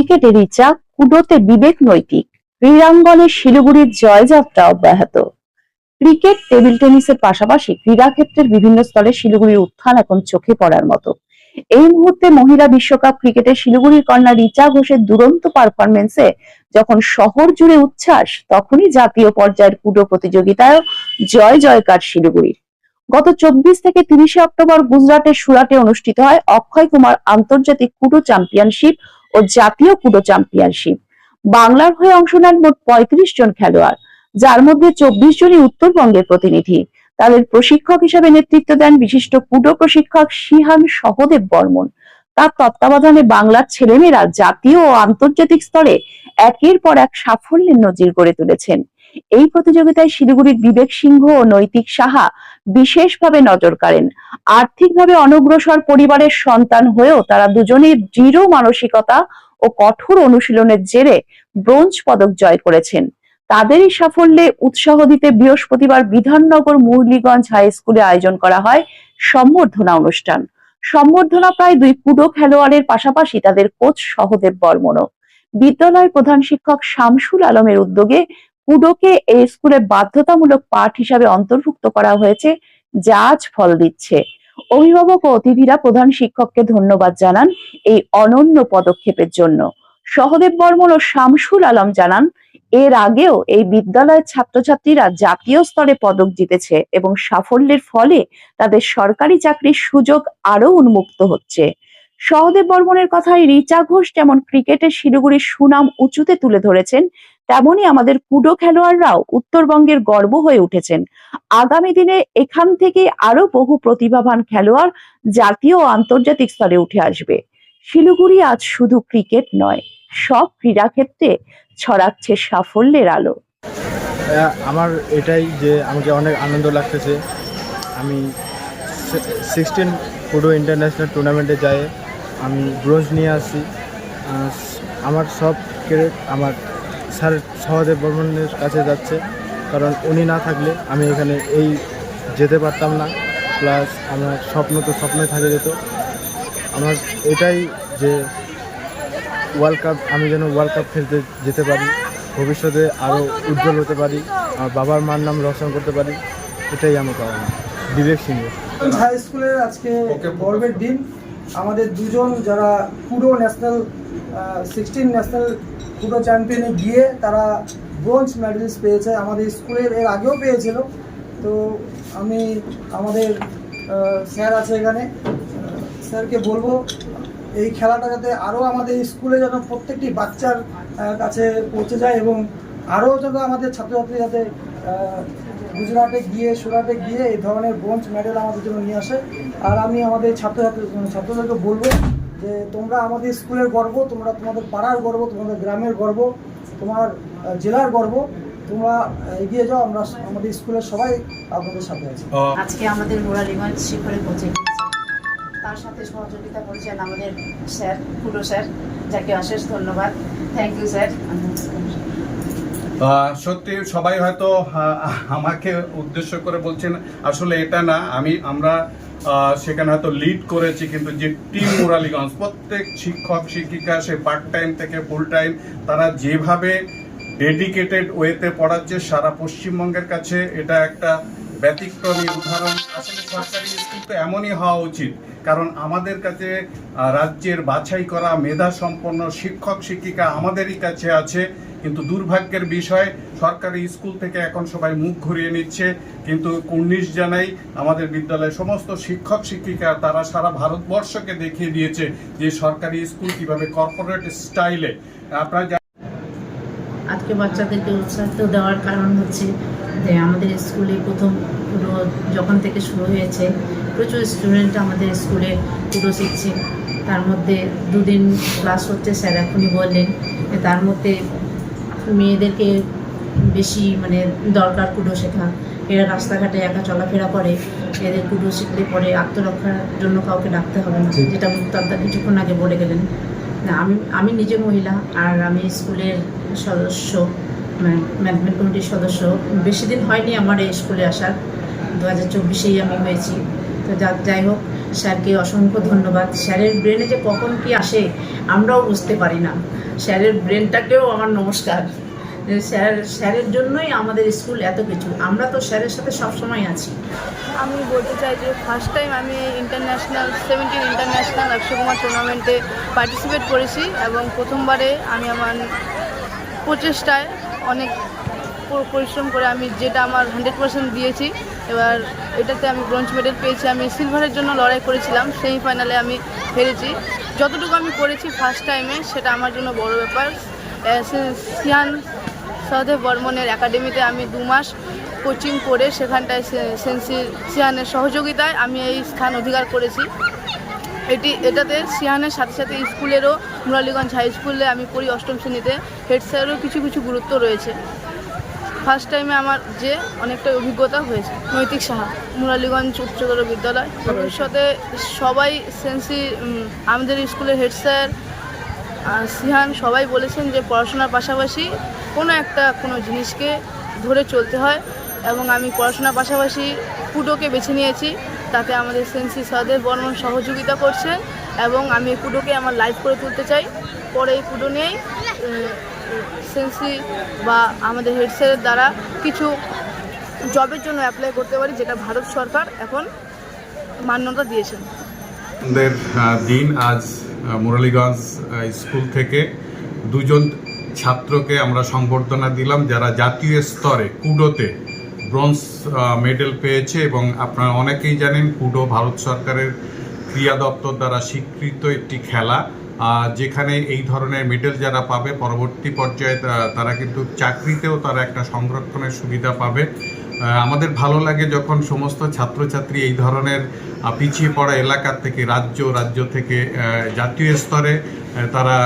ক্রিকেটে রিচা কুডোতে বিবেক নৈতিক। ক্রীড়াঙ্গনে শিলিগুড়ির জয়যাত্রা অব্যাহত ক্রিকেট, টেবিল টেনিসের পাশাপাশি ক্রীড়াক্ষেত্রের বিভিন্ন স্তরে শিলিগুড়ির উত্থান এখন চোখে পড়ার মতো। এই মুহূর্তে মহিলা বিশ্বকাপ ক্রিকেটে শিলিগুড়ির কন্যা রিচা ঘোষের দুরন্ত পারফরমেন্সে যখন শহর জুড়ে উচ্ছ্বাস, তখনই জাতীয় পর্যায়ের কুডো প্রতিযোগিতায় জয় জয়কার শিলিগুড়ির। গত চব্বিশ থেকে তিরিশে অক্টোবর গুজরাটের সুরাটে অনুষ্ঠিত হয় অক্ষয় কুমার আন্তর্জাতিক কুডো চ্যাম্পিয়নশিপ ও জাতীয় কুডো চ্যাম্পিয়নশিপ বাংলার হয়ে অংশ নেন মোট পঁয়ত্রিশ জন খেলোয়াড়, যার মধ্যে চব্বিশ জনই উত্তরবঙ্গের প্রতিনিধি। তাদের প্রশিক্ষক হিসেবে নেতৃত্ব দেন বিশিষ্ট কুডো প্রশিক্ষক সিহান সহদেব বর্মন। তার তত্ত্বাবধানে বাংলার ছেলেমেয়েরা জাতীয় ও আন্তর্জাতিক স্তরে একের পর এক সাফল্যের নজির গড়ে তুলেছেন। এই প্রতিযোগিতায় শিলিগুড়ির বিবেক সিংহ ও নৈতিক সাহা বিশেষভাবে নজর কাড়েন। আর্থিকভাবে অনগ্রসর পরিবারের সন্তান হয়েও তারা দুজনেই দৃঢ় মানসিকতা ও কঠোর অনুশীলনের জেরে ব্রোঞ্জ পদক জয় করেছেন। তাদের এই সাফল্যে উৎসাহ দিতে বৃহস্পতিবার বিধাননগর মুরলীগঞ্জ হাই স্কুলে আয়োজন করা হয় সম্বর্ধনা অনুষ্ঠান। সম্বর্ধনা প্রায় দুই কুডো খেলোয়াড়ের পাশাপাশি তাদের কোচ সহদেব বর্মনও। বিদ্যালয় প্রধান শিক্ষক শামসুল আলমের উদ্যোগে কুডোকে এই স্কুলে বাধ্যতামূলক পাঠ হিসাবে অন্তর্ভুক্ত করা হয়েছে, যা আজ ফল দিচ্ছে। অভিভাবক ও অতিথিরা প্রধান শিক্ষককে ধন্যবাদ জানান এই অনন্য পদক্ষেপের জন্য। সহদেব বর্মন ও শামসুল আলম জানান, এর আগেও এই বিদ্যালয়ের ছাত্রছাত্রীরা জাতীয় স্তরে পদক জিতেছে এবং সাফল্যের ফলে তাদের সরকারি চাকরির সুযোগ আরও উন্মুক্ত হচ্ছে। সহদেব বর্মনের কথায় রিচা ঘোষ যেমন ক্রিকেটের শিলিগুড়ির সুনাম উঁচুতে তুলে ধরেছেন তেমনি আমাদের কুডো খেলোয়াড়রাও উত্তরবঙ্গের গর্ব হয়ে উঠেছেন। আগামী দিনে এখান থেকে আরও বহু প্রতিভাবান খেলোয়াড় জাতীয় ও আন্তর্জাতিক স্তরে উঠে আসবে। শিলিগুড়ি আজ শুধু ক্রিকেট নয়, সব ক্রীড়াক্ষেত্রে ছড়াচ্ছে সাফল্যের আলো। আমার এটাই যে আমাকে অনেক আনন্দ লাগতেছে। আমি সিক্সটিন ফুডো ইন্টারন্যাশনাল টুর্নামেন্টে যাই, আমি ব্রোঞ্জ নিয়ে আসি। আমার সব ক্রেডিট আমার স্যার সহদেব বর্মনের কাছে যাচ্ছে। কারণ উনি না থাকলে আমি এখানে এই যেতে পারতাম না। প্লাস আমার স্বপ্ন তো স্বপ্নে থাকে যেত। আমার এটাই যে ওয়ার্ল্ড কাপ আমি যেন ওয়ার্ল্ড কাপ খেলতে যেতে পারি ভবিষ্যতে আরও উজ্জ্বল হতে পারি আমার বাবার মার নাম রোশন করতে পারি এটাই আমার কারণ বিবেক সিংহ। হাই স্কুলের আজকে গর্বের দিন। আমাদের দুজন যারা Kudo national sixteen national Kudo চ্যাম্পিয়নে গিয়ে তারা ব্রোঞ্জ মেডেলিস্ট পেয়েছে। আমাদের স্কুলের এর আগেও পেয়েছিল। তো আমি, আমাদের স্যার আছে এখানে। স্যারকে বলব, এই খেলাটা যাতে আরও আমাদের স্কুলে যেন প্রত্যেকটি বাচ্চার কাছে পৌঁছে যায় এবং আরও যেন আমাদের ছাত্রছাত্রী যাতে গুজরাটে গিয়ে সুরাটে গিয়ে এই ধরনের ব্রোঞ্জ মেডেল আমাদের জন্য নিয়ে আসে। আর আমি আমাদের ছাত্রছাত্রী ছাত্রদেরকে বলব যে তোমরা আমাদের স্কুলের গর্ব তোমরা তোমাদের পাড়ার গর্ব তোমাদের গ্রামের গর্ব তোমার জেলার গর্ব তোমরা এগিয়ে যাও আমরা আমাদের স্কুলের সবাই আপনাদের সাথে আছি। আজকে আমাদের মুরালিগঞ্জ শিখরে পৌঁছে তার সাথে সহযোগিতা করেছেন আমাদের স্যার পুরো স্যার যাকে অশেষ ধন্যবাদ। থ্যাংক ইউ স্যার সত্যি সবাই হয়তো আমাকে উদ্দেশ্য করে বলছেন, আসলে এটা না, আমি, আমরা সেখানে হয়তো লিড করেছি, কিন্তু যে টিম মুরালিগঞ্জ, প্রত্যেক শিক্ষক, শিক্ষিকা, সে পার্ট টাইম থেকে ফুল টাইম তারা যেভাবে ডেডিকেটেড ওয়েতে পড়াচ্ছে, সারা পশ্চিমবঙ্গের কাছে এটা একটা ব্যতিক্রমী উদাহরণ। আসলে সরকারি স্কুল তো এমনই হওয়া উচিত, কারণ আমাদের কাছে রাজ্যের বাছাই করা, মেধা সম্পন্ন শিক্ষক, শিক্ষিকা আমাদেরই কাছে আছে। কিন্তু দুর্ভাগ্যের বিষয়, সরকারি স্কুল থেকে এখন সবাই মুখ ঘুরিয়ে নিচ্ছে। কিন্তু কুর্নিশ জানাই, আমাদের বিদ্যালয়ের সমস্ত শিক্ষক, শিক্ষিকা, তারা সারা ভারতবর্ষকে দেখিয়ে দিয়েছে যে সরকারি স্কুল কীভাবে কর্পোরেট স্টাইলে, আপনারা আজকে বাচ্চাদেরকে উৎসাহিত দেওয়ার কারণ হচ্ছে যে আমাদের স্কুলে প্রথম পুরো যখন থেকে শুরু হয়েছে, প্রচুর স্টুডেন্ট আমাদের স্কুলে পুরো শিখছে। তার মধ্যে দুদিন ক্লাস হচ্ছে, স্যার এখনই বললেন তার মধ্যে মেয়েদেরকে বেশি মানে দরকার কুডো শেখা। এরা রাস্তাঘাটে একা চলাফেরা করে এদের কুডো শিখলে পরে আত্মরক্ষার জন্য কাউকে ডাকতে হবে না যেটা মুক্তাব্দা কিছুক্ষণ আগে বলে গেলেন। না আমি আমি নিজে মহিলা আর আমি স্কুলের সদস্য ম্যানেজমেন্ট কমিটির সদস্য। বেশি দিন হয়নি আমার এই স্কুলে আসার দু হাজার চব্বিশেই আমি হয়েছি। তো যা যাই হোক স্যারকে অসংখ্য ধন্যবাদ। স্যারের ব্রেনে যে কখন কি আসে আমরাও বুঝতে পারি না। স্যারের ব্রেনটাকেও আমার নমস্কার। স্যার, স্যারের জন্যই আমাদের স্কুল এত কিছু। আমরা তো স্যারের সাথে সবসময় আছি। আমি বলতে চাই যে ফার্স্ট টাইম আমি international seventeen international Akshay Kumar টুর্নামেন্টে পার্টিসিপেট করেছি এবং প্রথমবারে আমি আমার প্রচেষ্টায় অনেক পরিশ্রম করে আমি যেটা আমার হান্ড্রেড পার্সেন্ট দিয়েছি। এবার এটাতে আমি ব্রোঞ্জ মেডেল পেয়েছি। আমি সিলভারের জন্য লড়াই করেছিলাম। সেমিফাইনালে আমি হেরেছি। যতটুকু আমি করেছি ফার্স্ট টাইমে সেটা আমার জন্য বড় ব্যাপার। সিয়ান সহদেব বর্মনের একাডেমিতে আমি দু মাস কোচিং করে সেখানটায় সেন্সি সিয়ানের সহযোগিতায় আমি এই স্থান অধিকার করেছি। এটি, এটাতে সিয়ানের সাথে সাথে স্কুলেরও মুরালীগঞ্জ হাই স্কুলে আমি পড়ি অষ্টম শ্রেণীতে। হেড স্যারেরও কিছু কিছু গুরুত্ব রয়েছে। ফার্স্ট টাইমে আমার যে অনেকটা অভিজ্ঞতা হয়েছে, নৈতিক সাহা, মুরালীগঞ্জ উচ্চতর বিদ্যালয়। ভবিষ্যতে সবাই সেন্সি আমাদের স্কুলের হেড স্যার সিহান সবাই বলেছেন যে পড়াশোনার পাশাপাশি কোনো একটা, কোনো জিনিসকে ধরে চলতে হয় এবং আমি পড়াশোনার পাশাপাশি কুডোকে বেছে নিয়েছি। তাতে আমাদের সেন্সি সহদেব বর্মন সহযোগিতা করছেন এবং আমি কুডোকে আমার লাইফ করে তুলতে চাই। পরে এই কুডো নিয়েই সেন্সি বা আমাদের হেড স্যারের দ্বারা কিছু জবের জন্য অ্যাপ্লাই করতে পারি, যেটা ভারত সরকার এখন মান্যতা দিয়েছেন। আমাদের দিন আজ মুরালীগঞ্জ স্কুল থেকে দুজন ছাত্রকে আমরা সংবর্ধনা দিলাম, যারা জাতীয় স্তরে কুডোতে ব্রোঞ্জ মেডেল পেয়েছে এবং আপনারা অনেকেই জানেন কুডো ভারত সরকারের ক্রিয়া দপ্তর দ্বারা স্বীকৃত একটি খেলা। যেখানে এই ধরনের মেডেল যারা পাবে, পরবর্তী পর্যায়ে তারা কিন্তু চাকরিতেও তারা একটা সংরক্ষণের সুবিধা পাবে। আমাদের ভালো লাগে যখন সমস্ত ছাত্রছাত্রী এই ধরনের পিছিয়ে পড়া এলাকার থেকে, রাজ্য রাজ্য থেকে জাতীয় স্তরে তারা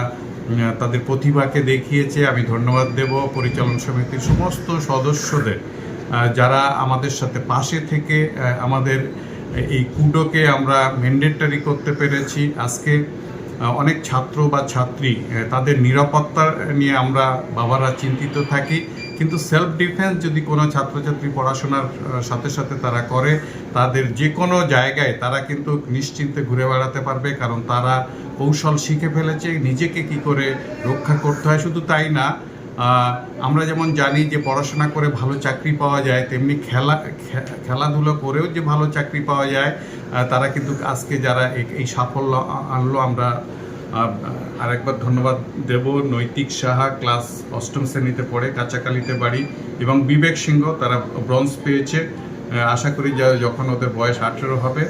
তাদের প্রতিভাকে দেখিয়েছে। আমি ধন্যবাদ দেব পরিচালন সমিতির সমস্ত সদস্যদের। যারা আমাদের সাথে পাশে থেকে আমাদের এই কুডোকে আমরা ম্যান্ডেটারি করতে পেরেছি। আজকে অনেক ছাত্র বা ছাত্রী তাদের নিরাপত্তা নিয়ে আমরা বাবারা চিন্তিত থাকি। কিন্তু সেলফ ডিফেন্স যদি কোনো ছাত্রছাত্রী পড়াশোনার সাথে সাথে তারা করে, তাদের যে কোনো জায়গায় তারা কিন্তু নিশ্চিন্তে ঘুরে বেড়াতে পারবে। কারণ তারা কৌশল শিখে ফেলেছে, নিজেকে কি করে রক্ষা করতে হয়, শুধু তাই না আমরা যেমন জানি যে পড়াশোনা করে ভালো চাকরি পাওয়া যায়, তেমনি খেলা খেলাধুলো করেও যে ভালো চাকরি পাওয়া যায় তারা কিন্তু আজকে যারা এই- সাফল্য আনলো আমরা আরেকবার ধন্যবাদ দেব। নৈতিক সাহা ক্লাস অষ্টম শ্রেণীতে পড়ে, কাঁচাকালিতে বাড়ি এবং বিবেক সিংহ, তারা ব্রঞ্জ পেয়েছে। আশা করি যে, যখন ওদের বয়স আঠেরো হবে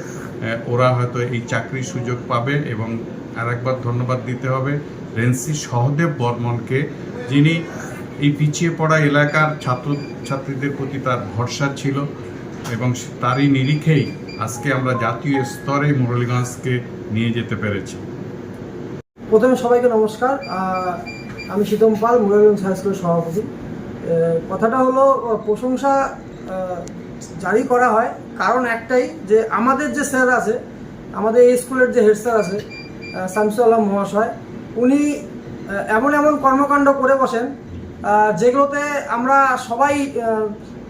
ওরা হয়তো এই চাকরির সুযোগ পাবে এবং আরেকবার ধন্যবাদ দিতে হবে রেন্সি সহদেব বর্মনকে। যিনি এই পিছিয়ে পড়া এলাকার ছাত্র ছাত্রীদের প্রতি তার ভরসা ছিল এবং তারই নিরিখেই আজকে আমরা জাতীয় স্তরে মুরলীগঞ্জকে নিয়ে যেতে পেরেছি। প্রথমে সবাইকে নমস্কার। আমি শীতম পাল মুরারগঞ্জ হাই স্কুলের সভাপতি। কথাটা হলো প্রশংসা জারি করা হয়। কারণ একটাই যে, আমাদের যে স্যার আছে, আমাদের এই স্কুলের যে হেড স্যার আছে শামসুল আলম মহাশয়, উনি এমন এমন কর্মকাণ্ড করে বসেন যেগুলোতে আমরা সবাই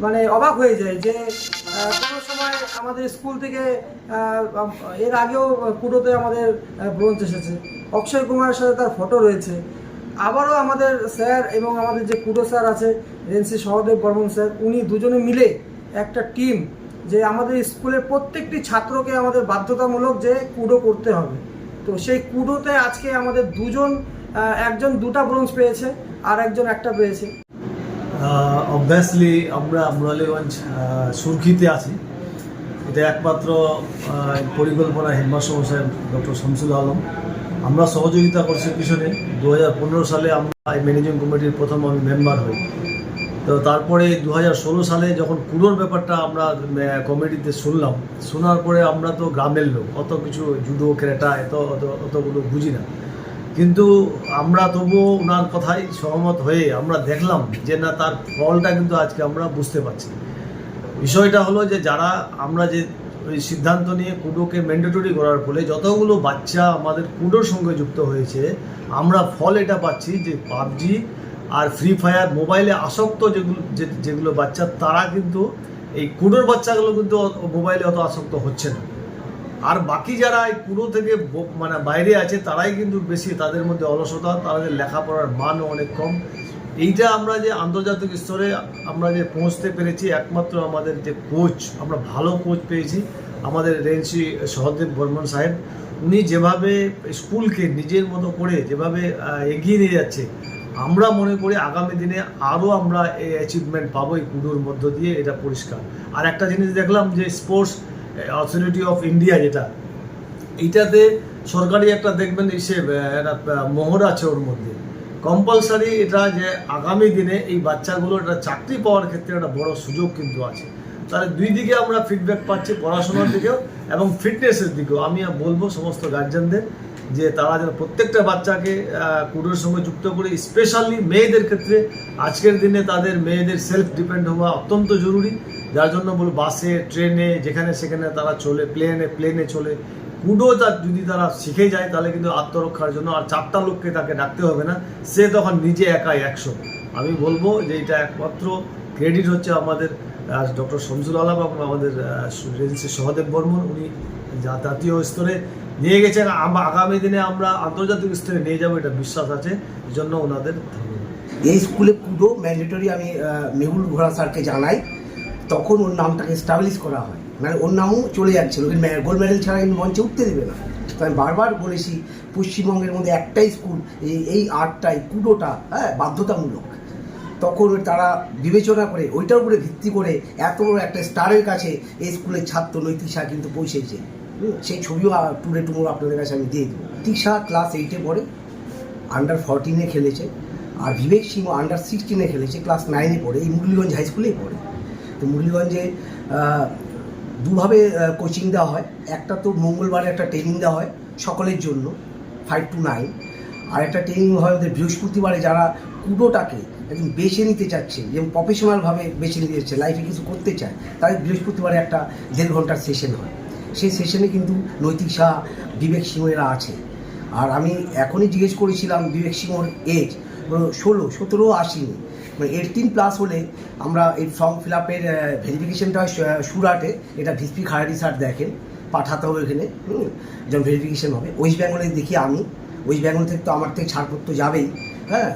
মানে অবাক হয়ে যাই যে কোনো সময় আমাদের স্কুল থেকে এর আগেও কুটোতে আমাদের ব্রোঞ্জ এসেছে। অক্ষয় কুমারের সাথে তার ফটো রয়েছে। আবারও আমাদের স্যার এবং আমাদের যে কুটো স্যার আছে, রেন্সি সহদেব বর্মন স্যার, উনি দুজনে মিলে একটা টিম যে আমাদের স্কুলের প্রত্যেকটি ছাত্রকে আমাদের বাধ্যতামূলক যে কুডো করতে হবে। তো সেই কুডোতে আজকে আমাদের দুজন একজন দুটা ব্রোঞ্জ পেয়েছে, আর একজন একটা পেয়েছে। অবভিয়াসলি আমরা মুরালীগঞ্জ সুরখিতে আছি। এটা একমাত্র পরিকল্পনা হেডমাস্টার মশাই ডক্টর শামসুল আলম। আমরা সহযোগিতা করছি পিছনে। দু হাজার পনেরো সালে আমরা এই ম্যানেজিং কমিটির প্রথম আমি মেম্বার হই। তো তারপরে দু হাজার ষোলো সালে যখন কুড়োর ব্যাপারটা আমরা কমিটিতে শুনলাম, শোনার পরে আমরা তো গ্রামের লোক, অত কিছু জুডো ক্রেটা এত, অত, অতগুলো বুঝি না। কিন্তু আমরা তবুও ওনার কথাই সহমত হয়ে আমরা দেখলাম যে না, তার ফলটা কিন্তু আজকে আমরা বুঝতে পারছি। বিষয়টা হলো যে যারা আমরা যে ওই সিদ্ধান্ত নিয়ে কুডোকে ম্যান্ডেটরি করার ফলে যতগুলো বাচ্চা আমাদের কুডোর সঙ্গে যুক্ত হয়েছে, আমরা ফল এটা পাচ্ছি যে পাবজি আর ফ্রি ফায়ার মোবাইলে আসক্ত যেগুলো যেগুলো বাচ্চা, তারা কিন্তু এই কুডোর বাচ্চাগুলো কিন্তু মোবাইলে অত আসক্ত হচ্ছে না। আর বাকি যারা এই পুরো থেকে মানে বাইরে আছে, তারাই কিন্তু বেশি তাদের মধ্যে অলসতা, তাদের লেখাপড়ার মানও অনেক কম। এইটা আমরা যে আন্তর্জাতিক স্তরে আমরা যে পৌঁছতে পেরেছি, একমাত্র আমাদের যে কোচ, আমরা ভালো কোচ পেয়েছি, আমাদের রেঞ্চি সহদেব বর্মন সাহেব। উনি যেভাবে স্কুলকে নিজের মতো করে যেভাবে এগিয়ে নিয়ে যাচ্ছে, আমরা মনে করি আগামী দিনে আরও আমরা এই অ্যাচিভমেন্ট পাবো এই কুডোর মধ্য দিয়ে, এটা পরিষ্কার। আর একটা জিনিস দেখলাম যে স্পোর্টস অথরিটি অফ ইন্ডিয়া যেটা এইটাতে সরকারি একটা দেখবেন আহ, একটা মোহর আছে ওর মধ্যে। কম্পালসারি এটা যে আগামী দিনে এই বাচ্চাগুলো একটা চাকরি পাওয়ার ক্ষেত্রে একটা বড় সুযোগ কিন্তু আছে। তাহলে দুই দিকে আমরা ফিডব্যাক পাচ্ছি পড়াশোনার দিকেও এবং ফিটনেসের দিকেও। আমি বলব সমস্ত গার্জেনদের যে তারা যেন প্রত্যেকটা বাচ্চাকে কুডোর সঙ্গে যুক্ত করে স্পেশালি মেয়েদের ক্ষেত্রে আজকের দিনে তাদের মেয়েদের সেলফ ডিপেন্ড হওয়া অত্যন্ত জরুরি। যার জন্য বলব বাসে, ট্রেনে, যেখানে সেখানে তারা চলে প্লেনে প্লেনে চলে। কুডো তার যদি তারা শিখে যায়, তাহলে কিন্তু আত্মরক্ষার জন্য আর চারটা লোককে তাকে ডাকতে হবে না। সে তখন নিজে একাই একশো। আমি বলব যে এটা একমাত্র ক্রেডিট হচ্ছে আমাদের ডক্টর শমসুল আলম এবং আমাদের রেজিস্ট্রি সহদেব বর্মন। উনি জাতীয় স্তরে নিয়ে গেছেন। আগামী দিনে আমরা আন্তর্জাতিক স্তরে নিয়ে যাব, এটা বিশ্বাস আছে। জন্য ওনাদের এই স্কুলে কুডো ম্যান্ডেটরি আমি মেহুল ঘোড়া স্যারকে জানাই। তখন ওর নামটাকে স্টাবলিশ করা হয়। মানে ওর নামও চলে যাচ্ছে যাচ্ছিল গোল্ড মেডেল ছাড়া কিন্তু মঞ্চে উঠতে দেবে না। তো আমি বারবার বলেছি, পশ্চিমবঙ্গের মধ্যে একটাই স্কুল এই এই আর্টটাই কুডোটা হ্যাঁ বাধ্যতামূলক। তখন তারা বিবেচনা করে, ওইটার উপরে ভিত্তি করে এত বড় একটা স্টারের কাছে এই স্কুলের ছাত্র নৈতিক শাহ কিন্তু পৌঁছেছে। সেই ছবিও টুরে টুমোর আপনাদের কাছে আমি দিয়ে দেবো। শাহ ক্লাস এইটে পড়ে আন্ডার ফরটিনে খেলেছে, আর বিবেক সিংহ আন্ডার সিক্সটিনে খেলেছে ক্লাস নাইনে পড়ে, এই মুরলীগঞ্জ হাই স্কুলেই পড়ে। তো মুরলীগঞ্জে দুভাবে কোচিং দেওয়া হয়। একটা তো মঙ্গলবারে একটা ট্রেনিং দেওয়া হয় সকলের জন্য ফাইভ টু নাইন আর একটা ট্রেনিং হয় ওদের বৃহস্পতিবারে যারা কুডোটাকে একদম বেছে নিতে চাচ্ছে, যেমন প্রফেশনালভাবে বেছে নিতে চাচ্ছে লাইফে কিছু করতে চায় তাদের বৃহস্পতিবারে একটা দেড় ঘণ্টার সেশন হয়। সেই সেশনে কিন্তু নৈতিক শাহ বিবেক সিংহ এরা আছে। আর আমি এখনই জিজ্ঞেস করেছিলাম বিবেক সিংহর এজ ষোলো সতেরো, আশি। মানে এইটিন প্লাস হলে আমরা এই ফর্ম ফিল আপের ভেরিফিকেশানটা হয় সুরাটে, এটা ভিসপি খারাটি স্যার দেখেন পাঠাতে হবে এখানে যখন ভেরিফিকেশন হবে। ওয়েস্ট বেঙ্গলে দেখি আমি। ওয়েস্ট বেঙ্গল থেকে তো আমার থেকে ছাড়পত্র যাবেই হ্যাঁ?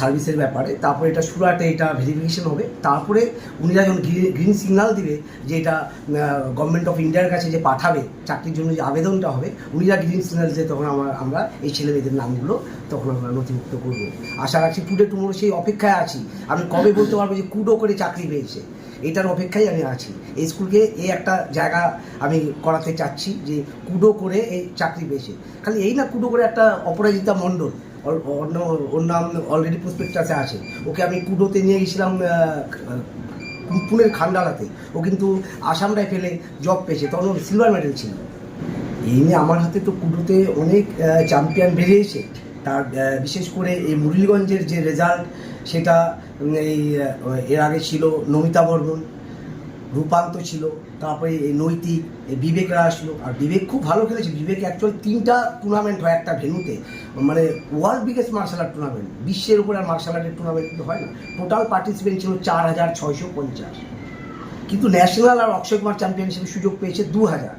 সার্ভিসের ব্যাপারে। তারপরে এটা সুরাটে এটা ভেরিফিকেশন হবে। তারপরে উনিরা যখন গ্রিন সিগন্যাল দিবে যে এটা গভর্নমেন্ট অফ ইন্ডিয়ার কাছে যে পাঠাবে, চাকরির জন্য যে আবেদনটা হবে উনিরা গ্রিন সিগন্যাল দিলে তখন আমরা আমরা এই ছেলে মেয়েদের নামগুলো তখন আমরা নথিভুক্ত করব। আশা রাখছি টুডে টুমোরো সেই অপেক্ষায় আছি। আমি কবে বলতে পারব যে কুডো করে চাকরি পেয়েছে? এটার অপেক্ষায় আমি আছি। এই স্কুলকে এই একটা জায়গা আমি করাতে চাচ্ছি যে কুডো করে এই চাকরি পেয়েছে। খালি এই না কুডো করে একটা অপরাজিতা মণ্ডল। অন্য, ওর নাম অলরেডি প্রসপেক্টাসে আছে। ওকে আমি কুডোতে নিয়ে গেছিলাম পুনের খান্ডালাতে। ও কিন্তু আসাম রাইফেলে জব পেয়েছে, তখন ওর সিলভার মেডেল ছিল। এই নিয়ে আমার হাতে তো কুডোতে অনেক চ্যাম্পিয়ন বেরিয়েছে। তার বিশেষ করে এই মুরলীগঞ্জের যে রেজাল্ট সেটা এই এর আগে ছিল নমিতা বর্মন। রূপান্ত ছিল, তারপরে এই নৈতিক, এই বিবেকরা আসলো, আর বিবেক খুব ভালো খেলেছে। বিবেক অ্যাকচুয়াল তিনটা টুর্নামেন্ট হয় একটা ভেন্যুতে মানে world biggest martial art tournament বিশ্বের উপরে আর মার্শাল আর্টের টুর্নামেন্ট হয় না। টোটাল পার্টিসিপেন্ট ছিল চার হাজার ছয়শো পঞ্চাশ। কিন্তু ন্যাশনাল আর অক্ষয় কুমার চ্যাম্পিয়নশিপের সুযোগ পেয়েছে দু হাজার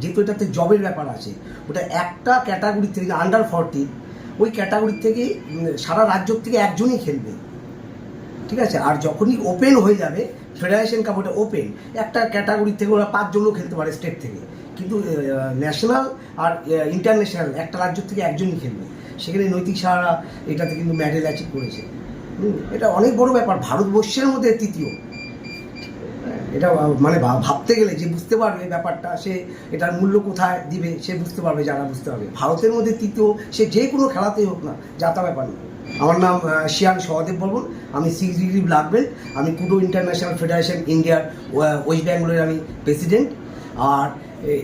যেহেতু এটাতে জবের ব্যাপার আছে, ওটা একটা ক্যাটাগরি থেকে আন্ডার ফর্টি ওই ক্যাটাগরি থেকে সারা রাজ্য থেকে একজনই খেলবে। ঠিক আছে? আর যখনই ওপেন হয়ে যাবে ফেডারেশন কাপ ওটা ওপেন একটা ক্যাটাগরি থেকে ওরা পাঁচজনও খেলতে পারে স্টেট থেকে। কিন্তু ন্যাশনাল আর ইন্টারন্যাশনাল একটা রাজ্য থেকে একজনই খেলবে। সেখানে নৈতিক সাহারা এটাতে কিন্তু মেডেল অ্যাচিভ করেছে। এটা অনেক বড় ব্যাপার। ভারতবর্ষের মধ্যে তৃতীয়। এটা মানে ভাবতে গেলে যে বুঝতে পারবে ব্যাপারটা, সে এটার মূল্য কোথায় দিবে, সে বুঝতে পারবে, যারা বুঝতে পারবে। ভারতের মধ্যে তৃতীয়, সে যে কোনো খেলাতেই হোক না যাতা ব্যাপার না আমার নাম শিয়ান সহদেব বর্মন। আমি সিক্স ডিগ্রি ব্ল্যাক বেল্ট আমি কুডো ইন্টারন্যাশনাল ফেডারেশন ইন্ডিয়ার ওয়া- ওয়েস্ট বেঙ্গলের আমি প্রেসিডেন্ট আর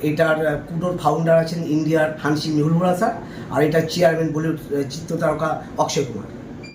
এটার কুডোর ফাউন্ডার আছেন ইন্ডিয়ার হানসি মেহুল স্যার আর এটার চেয়ারম্যান বলিউড চিত্র চিত্রতারকা অক্ষয় কুমার।